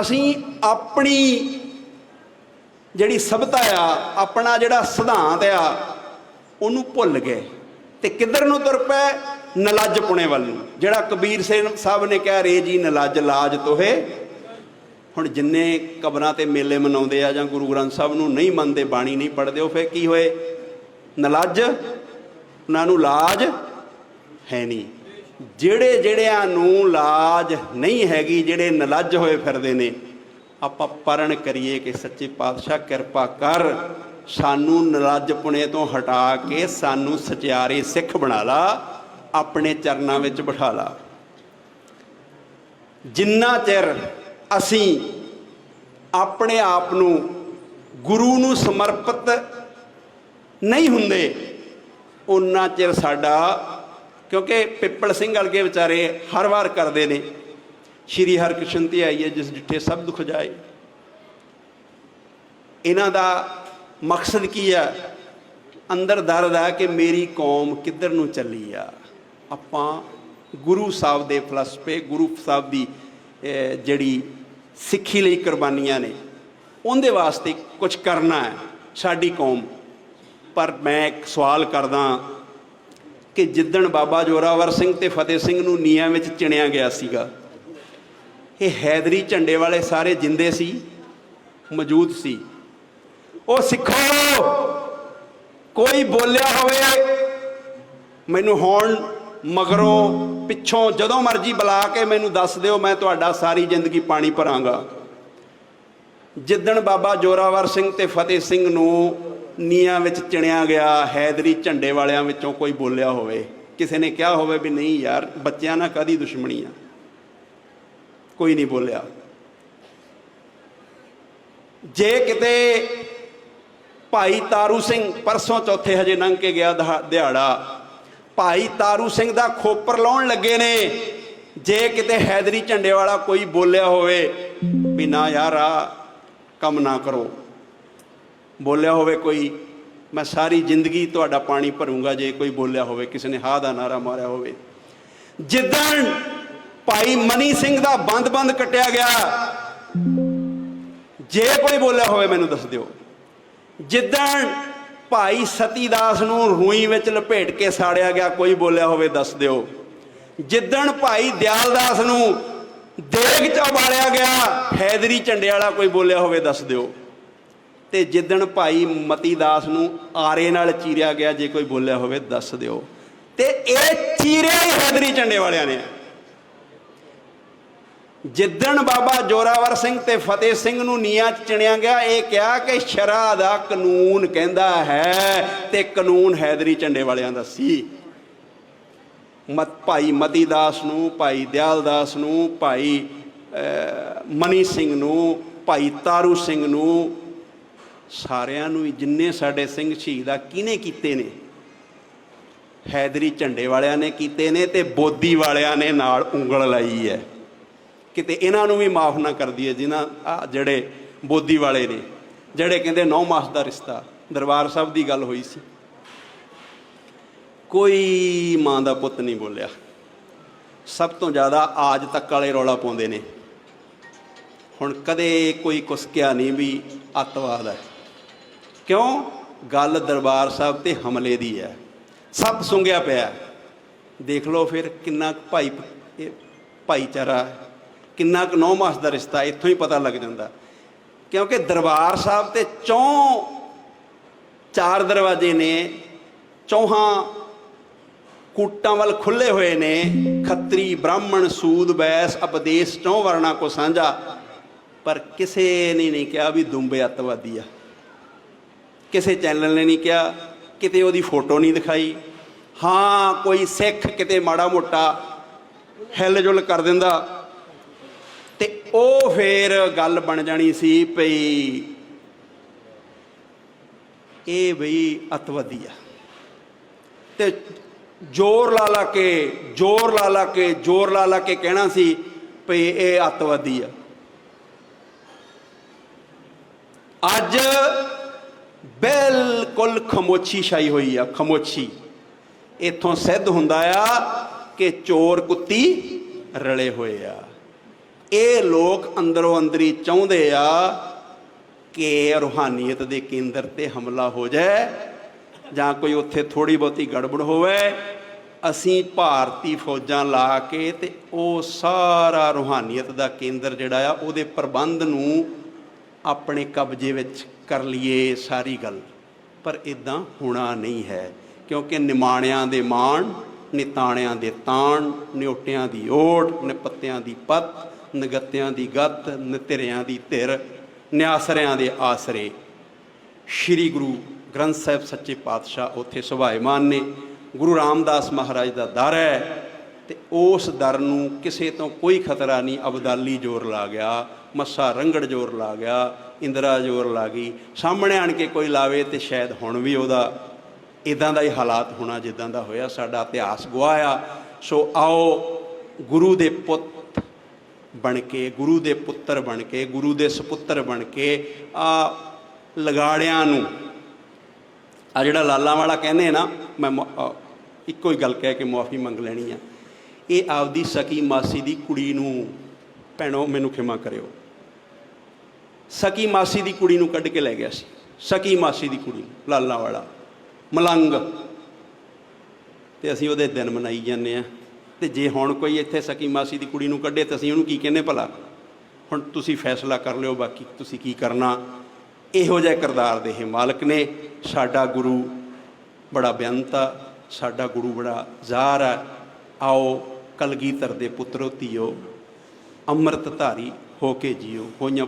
ਅਸੀਂ ਆਪਣੀ ਜਿਹੜੀ ਸਭਤਾ ਆ, ਆਪਣਾ ਜਿਹੜਾ ਸਿਧਾਂਤ ਆ, ਉਹਨੂੰ ਭੁੱਲ ਗਏ। ਤੇ ਕਿੱਧਰ ਨੂੰ ਤੁਰ ਪਏ? ਨਲੱਜ ਪੁਣੇ ਵੱਲ ਨੂੰ। ਜਿਹੜਾ ਕਬੀਰ ਸਿੰਘ ਸਾਹਿਬ ਨੇ ਕਿਹਾ, ਰੇ ਜੀ ਨਲੱਜ, ਲਾਜ ਤੋਹੇ। ਹੁਣ ਜਿੰਨੇ ਕਬਰਾਂ ਤੇ ਮੇਲੇ ਮਨਾਉਂਦੇ ਆ ਜਾਂ ਗੁਰੂ ਗ੍ਰੰਥ ਸਾਹਿਬ ਨੂੰ ਨਹੀਂ ਮੰਨਦੇ, ਬਾਣੀ ਨਹੀਂ ਪੜ੍ਹਦੇ, ਉਹ ਫੇਰ ਕੀ ਹੋਏ? ਨਲੱਜ? ਉਹਨਾਂ ਨੂੰ ਲਾਜ ਹੈ ਨਹੀਂ। ਜਿਹੜੇ ਜਿਹੜਿਆਂ ਨੂੰ ਲਾਜ ਨਹੀਂ ਹੈਗੀ, ਜਿਹੜੇ ਨਲੱਜ ਹੋਏ ਫਿਰਦੇ ਨੇ, ਆਪਾਂ ਪਰਣ ਕਰੀਏ ਕਿ ਸੱਚੇ ਪਾਤਸ਼ਾਹ ਕਿਰਪਾ ਕਰ, ਸਾਨੂੰ ਨਲੱਜ ਪੁਣੇ ਤੋਂ ਹਟਾ ਕੇ ਸਾਨੂੰ ਸਚਿਆਰੇ ਸਿੱਖ ਬਣਾ ਲਾ, ਆਪਣੇ ਚਰਨਾਂ ਵਿੱਚ ਬਿਠਾ ਲਾ। ਜਿੰਨਾ ਚਿਰ ਅਸੀਂ ਆਪਣੇ ਆਪ ਨੂੰ ਗੁਰੂ ਨੂੰ ਸਮਰਪਿਤ ਨਹੀਂ ਹੁੰਦੇ ਉਨਾ ਚਿਰ ਸਾਡਾ ਕਿਉਂਕਿ ਪਿੱਪਲ ਸਿੰਘ ਵਰਗੇ ਵਿਚਾਰੇ ਹਰ ਵਾਰ ਕਰਦੇ ਨੇ। ਸ਼੍ਰੀ ਹਰਕ੍ਰਿਸ਼ਨ ਤੇ ਆਈਏ ਜਿਸ ਡਿੱਠੇ ਸਭ ਦੁੱਖ ਜਾਏ। ਇਹਨਾਂ ਦਾ ਮਕਸਦ ਕੀ ਆ? ਅੰਦਰ ਦਰਦ ਆ ਕਿ ਮੇਰੀ ਕੌਮ ਕਿੱਧਰ ਨੂੰ ਚੱਲੀ ਆ? ਆਪਾਂ ਗੁਰੂ ਸਾਹਿਬ ਦੇ ਫਲਸਫੇ, ਗੁਰੂ ਸਾਹਿਬ ਦੀ ਜਿਹੜੀ ਸਿੱਖੀ ਲਈ ਕੁਰਬਾਨੀਆਂ ਨੇ, ਉਹਦੇ ਵਾਸਤੇ ਕੁਝ ਕਰਨਾ ਹੈ ਸਾਡੀ ਕੌਮ। ਪਰ ਮੈਂ ਇੱਕ ਸਵਾਲ ਕਰਦਾ ਕਿ ਜਿੱਦਣ ਬਾਬਾ ਜੋਰਾਵਰ ਸਿੰਘ ਤੇ ਫਤਿਹ ਸਿੰਘ ਨੂੰ ਨੀਹਾਂ ਵਿੱਚ ਚਿਣਿਆ ਗਿਆ ਸੀਗਾ, ਇਹ ਹੈਦਰੀ ਝੰਡੇ ਵਾਲੇ ਸਾਰੇ ਜਿੰਦੇ ਸੀ, ਮੌਜੂਦ ਸੀ। ਉਹ ਸਿੱਖੋ, ਕੋਈ ਬੋਲਿਆ ਹੋਵੇ, ਮੈਨੂੰ ਹੁਣ ਮਗਰੋਂ ਪਿੱਛੋਂ ਜਦੋਂ ਮਰਜ਼ੀ ਬੁਲਾ ਕੇ ਮੈਨੂੰ ਦੱਸ ਦਿਓ, ਮੈਂ ਤੁਹਾਡਾ ਸਾਰੀ ਜ਼ਿੰਦਗੀ ਪਾਣੀ ਭਰਾਂਗਾ। ਜਿੱਦਣ ਬਾਬਾ ਜੋਰਾਵਰ ਸਿੰਘ ਤੇ ਫਤਿਹ ਸਿੰਘ ਨੂੰ ਨੀਆਂ ਵਿੱਚ ਚਿਣਿਆ ਗਿਆ, ਹੈਦਰੀ ਝੰਡੇ ਵਾਲਿਆਂ ਵਿੱਚੋਂ ਕੋਈ ਬੋਲਿਆ ਹੋਵੇ, ਕਿਸੇ ਨੇ ਕਿਹਾ ਹੋਵੇ ਵੀ ਨਹੀਂ ਯਾਰ, ਬੱਚਿਆਂ ਨਾਲ ਕਦੀ ਦੁਸ਼ਮਣੀ ਆ? ਕੋਈ ਨਹੀਂ ਬੋਲਿਆ। ਜੇ ਕਿਤੇ ਭਾਈ ਤਾਰੂ ਸਿੰਘ ਪਰਸੋਂ ਚੌਥੇ ਹਜੇ ਲੰਘ ਕੇ ਗਿਆ ਦਹਾ- ਦਿਹਾੜਾ, ਭਾਈ ਤਾਰੂ ਸਿੰਘ ਦਾ ਖੋਪਰ ਲਾਉਣ ਲੱਗੇ ਨੇ, ਜੇ ਕਿਤੇ ਹੈਦਰੀ ਝੰਡੇ ਵਾਲਾ ਕੋਈ ਬੋਲਿਆ ਹੋਵੇ ਵੀ ਨਾ ਯਾਰ ਆ ਕੰਮ ਨਾ ਕਰੋ। ਬੋਲਿਆ ਹੋਵੇ ਕੋਈ, ਮੈਂ ਸਾਰੀ ਜ਼ਿੰਦਗੀ ਤੁਹਾਡਾ ਪਾਣੀ ਭਰੂੰਗਾ ਜੇ ਕੋਈ ਬੋਲਿਆ ਹੋਵੇ, ਕਿਸੇ ਨੇ ਹਾਂ ਦਾ ਨਾਰਾ ਮਾਰਿਆ ਹੋਵੇ। ਜਿੱਦਣ ਭਾਈ ਮਨੀ ਸਿੰਘ ਦਾ ਬੰਦ-ਬੰਦ ਕੱਟਿਆ ਗਿਆ, ਜੇ ਕੋਈ ਬੋਲਿਆ ਹੋਵੇ ਮੈਨੂੰ ਦੱਸ ਦਿਓ। ਜਿੱਦਣ ਭਾਈ ਸਤੀਦਾਸ ਨੂੰ ਰੂਈ ਵਿੱਚ ਲਪੇਟ ਕੇ ਸਾੜਿਆ ਗਿਆ, ਕੋਈ ਬੋਲਿਆ ਹੋਵੇ ਦੱਸ ਦਿਓ। ਜਿੱਦਣ ਭਾਈ ਦਿਆਲਦਾਸ ਨੂੰ ਦੇਗ ਚ ਉਬਾਲਿਆ ਗਿਆ ਹੈਦਰੀ ਝੰਡੇ ਵਾਲਾ ਕੋਈ ਬੋਲਿਆ ਹੋਵੇ ਦੱਸ ਦਿਓ। ਤੇ ਜਿੱਦਣ ਭਾਈ ਮਤੀ ਦਾਸ ਨੂੰ ਆਰੇ ਨਾਲ ਚੀਰਿਆ ਗਿਆ ਜੇ ਕੋਈ ਬੋਲਿਆ ਹੋਵੇ ਦੱਸ ਦਿਓ। ਤੇ ਇਹ ਚੀਰਿਆ ਹੀ ਹੈਦਰੀ ਝੰਡੇ ਵਾਲਿਆਂ ਨੇ। ਜਿੱਦਣ ਬਾਬਾ ਜੋਰਾਵਰ ਸਿੰਘ ਤੇ ਫਤਿਹ ਸਿੰਘ ਨੂੰ ਨੀਆਂ 'ਚ ਚਿਣਿਆ ਗਿਆ ਇਹ ਕਿਹਾ ਕਿ ਸ਼ਰਾ ਦਾ ਕਾਨੂੰਨ ਕਹਿੰਦਾ ਹੈ ਤੇ ਕਾਨੂੰਨ ਹੈਦਰੀ ਝੰਡੇ ਵਾਲਿਆਂ ਦਾ ਸੀ। ਮਤ ਭਾਈ ਮਤੀ ਦਾਸ ਨੂੰ ਭਾਈ ਦਿਆਲਦਾਸ ਨੂੰ ਭਾਈ ਅਹ, ਮਨੀ ਸਿੰਘ ਨੂੰ ਭਾਈ ਤਾਰੂ ਸਿੰਘ ਨੂੰ ਸਾਰਿਆਂ ਨੂੰ ਹੀ, ਜਿੰਨੇ ਸਾਡੇ ਸਿੰਘ ਸ਼ਹੀਦ ਆ, ਕਿਹਨੇ ਕੀਤੇ ਨੇ? ਹੈਦਰੀ ਝੰਡੇ ਵਾਲਿਆਂ ਨੇ ਕੀਤੇ ਨੇ ਤੇ ਬੋਦੀ ਵਾਲਿਆਂ ਨੇ ਨਾਲ ਉਂਗਲ ਲਾਈ ਹੈ। ਕਿਤੇ ਇਹਨਾਂ ਨੂੰ ਵੀ ਮਾਫ ਨਾ ਕਰ ਦਈਏ, ਜਿਨ੍ਹਾਂ ਆ ਜਿਹੜੇ ਬੋਦੀ ਵਾਲੇ ਨੇ, ਜਿਹੜੇ ਕਹਿੰਦੇ ਨੌ ਮਾਸ ਦਾ ਰਿਸ਼ਤਾ, ਦਰਬਾਰ ਸਾਹਿਬ ਦੀ ਗੱਲ ਹੋਈ ਸੀ। ਕੋਈ ਮਾਂ ਦਾ ਪੁੱਤ ਨਹੀਂ ਬੋਲਿਆ। ਸਭ ਤੋਂ ਜ਼ਿਆਦਾ ਆਜ ਤੱਕ ਵਾਲੇ ਰੌਲਾ ਪਾਉਂਦੇ ਨੇ। ਹੁਣ ਕਦੇ ਕੋਈ ਕੁਸਕਿਆ ਨਹੀਂ ਵੀ ਅੱਤਵਾਦ ਹੈ। ਕਿਉਂ? ਗੱਲ ਦਰਬਾਰ ਸਾਹਿਬ ਤੇ ਹਮਲੇ ਦੀ ਹੈ। ਸਭ ਸੁੰਘਿਆ ਪਿਆ। ਦੇਖ ਲਓ ਫਿਰ ਕਿੰਨਾ ਕੁ ਭਾਈ ਭਾਈਚਾਰਾ ਕਿੰਨਾ ਕੁ ਨੌ ਮਾਸ ਦਾ ਰਿਸ਼ਤਾ ਇੱਥੋਂ ਹੀ ਪਤਾ ਲੱਗ ਜਾਂਦਾ। ਕਿਉਂਕਿ ਦਰਬਾਰ ਸਾਹਿਬ ਤੇ ਚੌਂ ਚਾਰ ਦਰਵਾਜ਼ੇ ਨੇ, ਚੌਹਾਂ ਕੂਟਾਂ ਵੱਲ ਖੁੱਲੇ ਹੋਏ ਨੇ। ਖੱਤਰੀ ਬ੍ਰਾਹਮਣ, ਸੂਦ, ਬੈਸ ਉਪਦੇਸ਼ ਚੌਂ ਵਰਣਾ ਕੋ ਸਾਂਝਾ। ਪਰ ਕਿਸੇ ਨੇ ਨਹੀਂ ਕਿਹਾ ਵੀ ਦੁੰਬੇ ਅੱਤਵਾਦੀ ਆ। ਕਿਸੇ ਚੈਨਲ ਨੇ ਨਹੀਂ ਕਿਹਾ, ਕਿਤੇ ਉਹਦੀ ਫੋਟੋ ਨਹੀਂ ਦਿਖਾਈ। ਹਾਂ, ਕੋਈ ਸਿੱਖ ਕਿਤੇ ਮਾੜਾ ਮੋਟਾ ਹਿੱਲ ਜੁਲ ਕਰ ਦਿੰਦਾ। ਤੇ ਉਹ ਫੇਰ ਗੱਲ ਬਣ ਜਾਣੀ ਸੀ ਭਈ ਇਹ ਬਈ ਅਤਵਾਦੀ ਆ। ਤੇ ਜ਼ੋਰ ਲਾ ਲਾ ਕੇ, ਜ਼ੋਰ ਲਾ ਲਾ ਕੇ, ਜ਼ੋਰ ਲਾ ਲਾ ਕੇ ਕਹਿਣਾ ਸੀ ਭਈ ਇਹ ਅਤਵਾਦੀ ਆ। ਅੱਜ ਬਿਲਕੁਲ ਖਮੋਛੀ ਛਾਈ ਹੋਈ ਆ, ਖਮੋਛੀ। ਇੱਥੋਂ ਸਿੱਧ ਹੁੰਦਾ ਆ ਕਿ ਚੋਰ ਕੁੱਤੀ ਰਲੇ ਹੋਏ ਆ। ਇਹ ਲੋਕ ਅੰਦਰੋਂ ਅੰਦਰੀ ਚਾਹੁੰਦੇ ਆ ਕਿ ਰੂਹਾਨੀਅਤ ਦੇ ਕੇਂਦਰ ਤੇ ਹਮਲਾ ਹੋ ਜਾਏ ਜਾਂ ਕੋਈ ਉੱਥੇ ਥੋੜੀ ਬਹੁਤੀ ਗੜਬੜ ਹੋਵੇ। ਅਸੀਂ ਭਾਰਤੀ ਫੌਜਾਂ ਲਾ ਕੇ ਤੇ ਉਹ ਸਾਰਾ ਰੂਹਾਨੀਅਤ ਦਾ ਕੇਂਦਰ ਜਿਹੜਾ ਆ, ਉਹਦੇ ਪ੍ਰਬੰਧ ਨੂੰ ਆਪਣੇ ਕਬਜ਼ੇ ਵਿੱਚ ਕਰ ਲਈਏ ਸਾਰੀ ਗੱਲ। ਪਰ ਇਦਾਂ ਹੋਣਾ ਨਹੀਂ ਹੈ, ਕਿਉਂਕਿ ਨਿਮਾਣਿਆਂ ਦੇ ਮਾਣ ਨਿਤਾਣਿਆਂ ਦੇ ਤਾਣ ਨਿਉਟਿਆਂ ਦੀ ਓਟ ਨਿਪੱਤਿਆਂ ਦੀ ਪੱਤ ਨਗੱਤਿਆਂ ਦੀ ਗੱਤ ਨਿਤਰਿਆਂ ਦੀ ਧਿਰ ਨਿਆਸਰਿਆਂ ਦੇ ਆਸਰੇ। ਸ਼੍ਰੀ ਗੁਰੂ ਗ੍ਰੰਥ ਸਾਹਿਬ ਸੱਚੇ ਪਾਤਸ਼ਾਹ ਉੱਥੇ ਸੁਭਾਇਮਾਨ ਨੇ। ਗੁਰੂ ਰਾਮਦਾਸ ਮਹਾਰਾਜ ਦਾ ਦਰ ਹੈ ਤੇ ਉਸ ਦਰ ਨੂੰ ਕਿਸੇ ਤੋਂ ਕੋਈ ਖਤਰਾ ਨਹੀਂ। ਅਬਦਾਲੀ ਜ਼ੋਰ ਲਾ ਗਿਆ, ਮੱਸਾ ਰੰਗੜ ਜ਼ੋਰ ਲਾ ਗਿਆ, ਇੰਦਰਾ ਜ਼ੋਰ ਲਾ ਗਈ। ਸਾਹਮਣੇ ਆਣ ਕੇ ਕੋਈ ਲਾਵੇ ਤੇ ਸ਼ਾਇਦ ਹੁਣ ਵੀ ਉਹਦਾ ਇਦਾਂ ਦਾ ਹੀ ਹਾਲਾਤ ਹੋਣਾ, ਜਿੱਦਾਂ ਦਾ ਹੋਇਆ, ਸਾਡਾ ਇਤਿਹਾਸ ਗਵਾਹ ਆ। ਸੋ ਆਓ ਗੁਰੂ ਦੇ ਪੁੱਤ ਬਣ ਕੇ, ਗੁਰੂ ਦੇ ਪੁੱਤਰ ਬਣ ਕੇ, ਗੁਰੂ ਦੇ ਸੁਪੁੱਤਰ ਬਣ ਕੇ, ਆ ਲਗਾੜਿਆਂ ਨੂੰ, ਆ ਜਿਹੜਾ ਲਾਲਾਂ ਵਾਲਾ ਕਹਿੰਦੇ ਨਾ, ਮੈਂ ਇੱਕੋ ਹੀ ਗੱਲ ਕਹਿ ਕੇ ਮੁਆਫੀ ਮੰਗ ਲੈਣੀ ਆ। ਇਹ ਆਪਦੀ ਸਕੀ ਮਾਸੀ ਦੀ ਕੁੜੀ ਨੂੰ ਭੈਣੋ ਮੈਨੂੰ ਖਿਮਾ ਕਰਿਓ। ਸਕੀ ਮਾਸੀ ਦੀ ਕੁੜੀ ਨੂੰ ਕੱਢ ਕੇ ਲੈ ਗਿਆ ਸੀ। ਸਕੀ ਮਾਸੀ ਦੀ ਕੁੜੀ ਨੂੰ, ਲਾਲਾਂ ਵਾਲਾ ਮਲੰਗ। ਤੇ ਅਸੀਂ ਉਹਦੇ ਦਿਨ ਮਨਾਈ ਜਾਂਦੇ ਆ ਤੇ ਜੇ ਹੁਣ ਕੋਈ ਇੱਥੇ ਸਕੀ ਮਾਸੀ ਦੀ ਕੁੜੀ ਨੂੰ ਕੱਢੇ ਤਾਂ ਅਸੀਂ ਉਹਨੂੰ ਕੀ ਕਹਿੰਦੇ ਭਲਾ? ਹੁਣ ਤੁਸੀਂ ਫੈਸਲਾ ਕਰ ਲਿਓ ਬਾਕੀ ਤੁਸੀਂ ਕੀ ਕਰਨਾ? ਇਹੋ ਜਿਹਾ ਕਿਰਦਾਰ ਦੇ ਇਹ ਮਾਲਕ ਨੇ। ਸਾਡਾ ਗੁਰੂ ਬੜਾ ਬੇਅੰਤ ਆ ਸਾਡਾ ਗੁਰੂ ਬੜਾ ਜ਼ਾਹਰ ਆ। ਆਓ ਕਲਗੀਧਰ ਦੇ ਪੁੱਤਰੋ ਧੀਓ ਅੰਮ੍ਰਿਤ ਧਾਰੀ ਹੋ ਕੇ ਜੀਓ ਹੋਈਆਂ